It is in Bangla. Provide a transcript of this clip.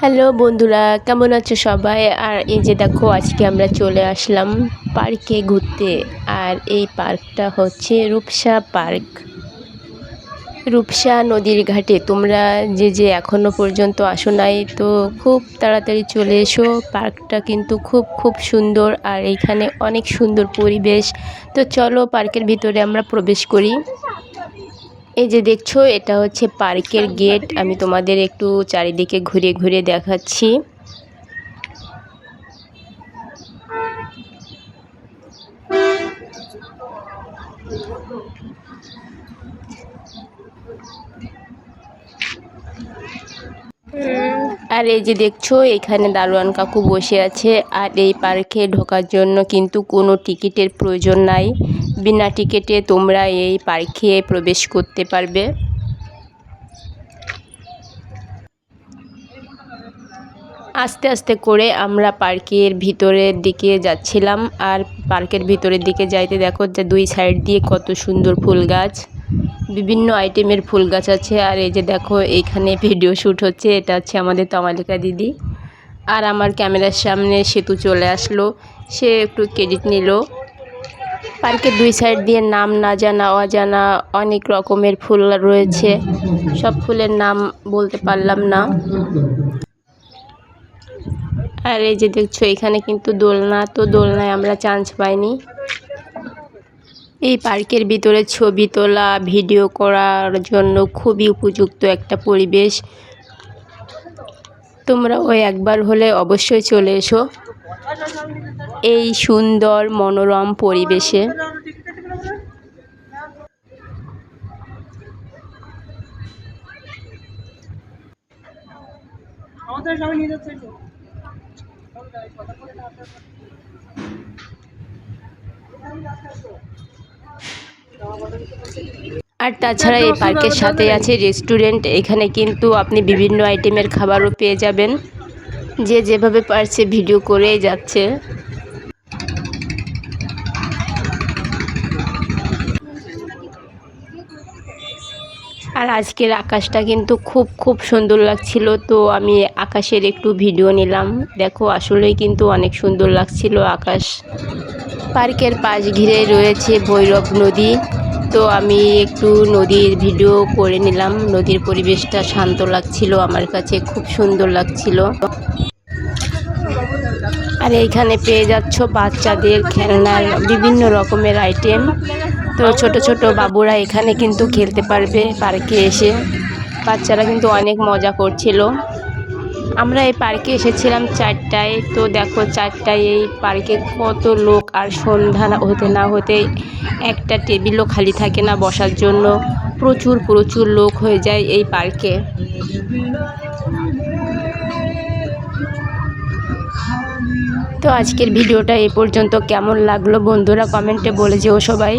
হ্যালো বন্ধুরা, কেমন আছো সবাই? আর এই যে দেখো, আজকে আমরা চলে আসলাম পার্কে ঘুরতে। আর এই পার্কটা হচ্ছে রূপসা পার্ক। রূপসা নদীর ঘাটে। তোমরা যে যে এখনও পর্যন্ত আসো নাই, তো খুব তাড়াতাড়ি চলে এসো। পার্কটা কিন্তু খুব খুব সুন্দর। আর এইখানে অনেক সুন্দর পরিবেশ। তো চলো পার্কের ভিতরে আমরা প্রবেশ করি। এই যে দেখছ এটা হচ্ছে পার্কের গেট। আমি তোমাদের একটু চারিদিকে ঘুরে ঘুরে দেখাচ্ছি। আর এই যে দেখছ, এখানে দারোয়ান কাকু বসে আছে। আর এই পার্কে ঢোকার জন্য কিন্তু কোনো টিকিটের প্রয়োজন নাই। বিনা টিকিটে তোমরা এই পার্কে প্রবেশ করতে পারবে। আস্তে আস্তে করে আমরা পার্কের ভিতরের দিকে যাচ্ছিলাম। আর পার্কের ভিতরের দিকে যাইতে দেখো যে দুই সাইড দিয়ে কত সুন্দর ফুল গাছ। বিভিন্ন আইটেমের ফুল গাছ আছে। আর এই যে দেখো এইখানে ভিডিও শ্যুট হচ্ছে। এটা হচ্ছে আমাদের তমালিকা দিদি। আর আমার ক্যামেরার সামনে সেতু চলে আসলো। সে একটু ক্রেডিট নিল। পার্কের দুই সাইড দিয়ে নাম না জানা, অজানা অনেক রকমের ফুল রয়েছে। সব ফুলের নাম বলতে পারলাম না। আর এই যে দেখছ, এখানে কিন্তু দোলনা। তো দোলনায় আমরা চান্স পাইনি। এই পার্কের ভিতরে ছবি তোলা ভিডিও করার জন্য খুবই উপযুক্ত একটা পরিবেশ। তোমরা ওই একবার হলে অবশ্যই চলে এসো এই সুন্দর মনোরম পরিবেশে। আমাদের সবাই নিয়ে যাচ্ছে আর তাছাড়া এই পার্কের সাথে আছে রেস্টুরেন্ট। এখানে কিন্তু আপনি বিভিন্ন আইটেমের খাবারও পেয়ে যাবেন। যে যেভাবে পারছে ভিডিও করেই যাচ্ছে। আর আজকের আকাশটা কিন্তু খুব খুব সুন্দর লাগছিল। তো আমি আকাশের একটু ভিডিও নিলাম। দেখো, আসলেই কিন্তু অনেক সুন্দর লাগছিল আকাশ। পার্কের পাশ ঘিরে রয়েছে ভৈরব নদী। তো আমি একটু নদীর ভিডিও করে নিলাম। নদীর পরিবেশটা শান্ত লাগছিল, আমার কাছে খুব সুন্দর লাগছিল। আর এইখানে পেয়ে যাচ্ছ বাচ্চাদের খেলনার বিভিন্ন রকমের আইটেম তো ছোট ছোট বাবুরা এখানে কিন্তু খেলতে পারবে পার্কে এসে। বাচ্চারা কিন্তু অনেক মজা করছিল। আমরা এই পার্কে এসেছিলাম চারটায়। তো দেখো চারটায় এই পার্কে কত লোক আর সন্ধ্যা হতে না হতে একটা টেবিলও খালি থাকে না বসার জন্য। প্রচুর প্রচুর লোক হয়ে যায় এই পার্কে। তো আজকের ভিডিওটা এই পর্যন্ত। কেমন লাগল বন্ধুরা কমেন্টে বলে যেও সবাই।